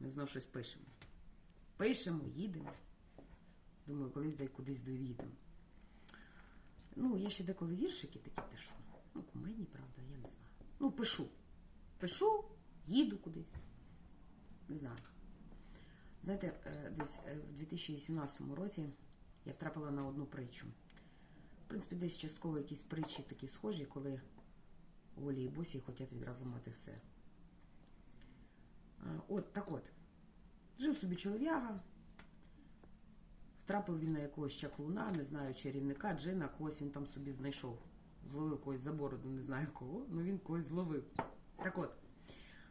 Ми знов щось пишемо. Пишемо, їдемо. Думаю, колись дай кудись доїдемо. Ну, я ще деколи віршики такі пишу. Ну, кумедні, правда, я не знаю. Ну, пишу. Пишу, їду кудись. Не знаю. Знаєте, е, десь е, в 2018 році я втрапила на одну притчу. В принципі, десь частково якісь притчі такі схожі, коли голі і босі хочуть відразу мати все. Е, От так от. Жив собі чолов'яга, втрапив він на якогось чаклуна, не знаю, чарівника, джина, когось він там собі знайшов. Зловив когось за бороду, не знаю кого, але він когось зловив. Так от.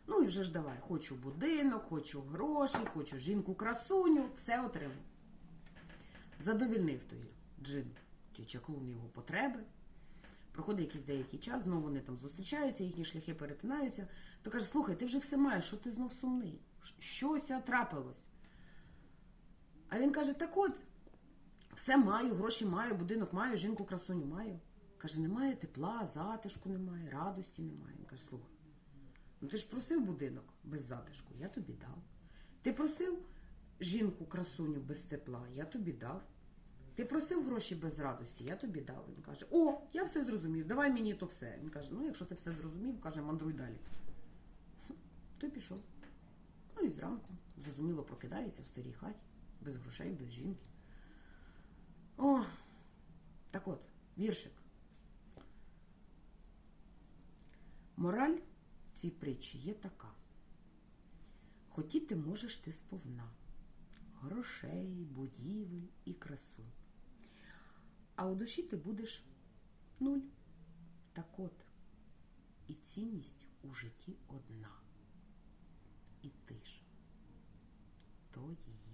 Ну і вже ж давай, хочу будинок, хочу гроші, хочу жінку красуню, все отримав. Задовільнив той джин чи чаклун його потреби. Проходить якийсь деякий час, знову вони там зустрічаються, їхні шляхи перетинаються. То каже, слухай, ти вже все маєш, що ти знов сумний? Щося трапилось. А він каже: так от, все маю, гроші маю, будинок маю, жінку красуню маю. Каже, немає тепла, затишку немає, радості немає. Він каже, слухай, ну ти ж просив будинок без затишку, я тобі дав. Ти просив жінку красуню без тепла, я тобі дав. Ти просив гроші без радості, я тобі дав. Він каже: О, я все зрозумів, давай мені то все. Він каже: ну, якщо ти все зрозумів, каже, мандруй далі. Хм, То й пішов. Ну і зранку, зрозуміло, прокидається в старій хаті, без грошей, без жінки. О, так от, віршик. Мораль цій притчі є така. Хотіти можеш ти сповна грошей, будівель і красу. А у душі ти будеш нуль. Так от, і цінність у житті одна. І ти ж то її.